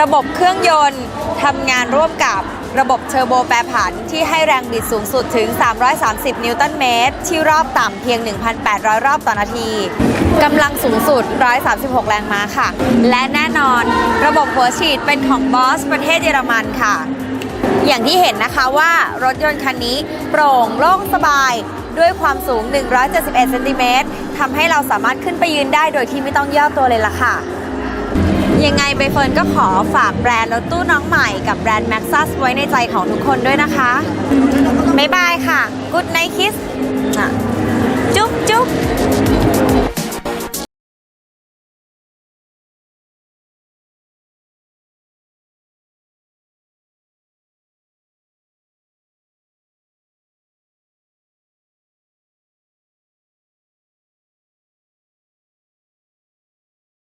ระบบเครื่องยนต์ทำงานร่วมกับระบบเทอร์โบแปรผันที่ให้แรงบิดสูงสุดถึง 330 นิวตันเมตร ที่รอบต่ำเพียง 1,800 รอบต่อนาทีกำลังสูงสุด 136 แรงม้าค่ะ และแน่นอนระบบหัวฉีดเป็นของบอสประเทศเยอรมันค่ะ อย่างที่เห็นนะคะว่ารถยนต์คันนี้โปร่งโล่งสบายด้วยความสูง 171 เซนติเมตรทำให้เราสามารถขึ้นไปยืนได้โดยที่ไม่ต้องย่อตัวเลยล่ะค่ะ ยังไงใบเฟิร์นก็ขอฝากแบรนด์รถตู้น้องใหม่กับแบรนด์ Maxus ไว้ในใจของทุกคนด้วยนะคะบ๊ายบายค่ะ Good night kiss จุ๊บจุ๊บ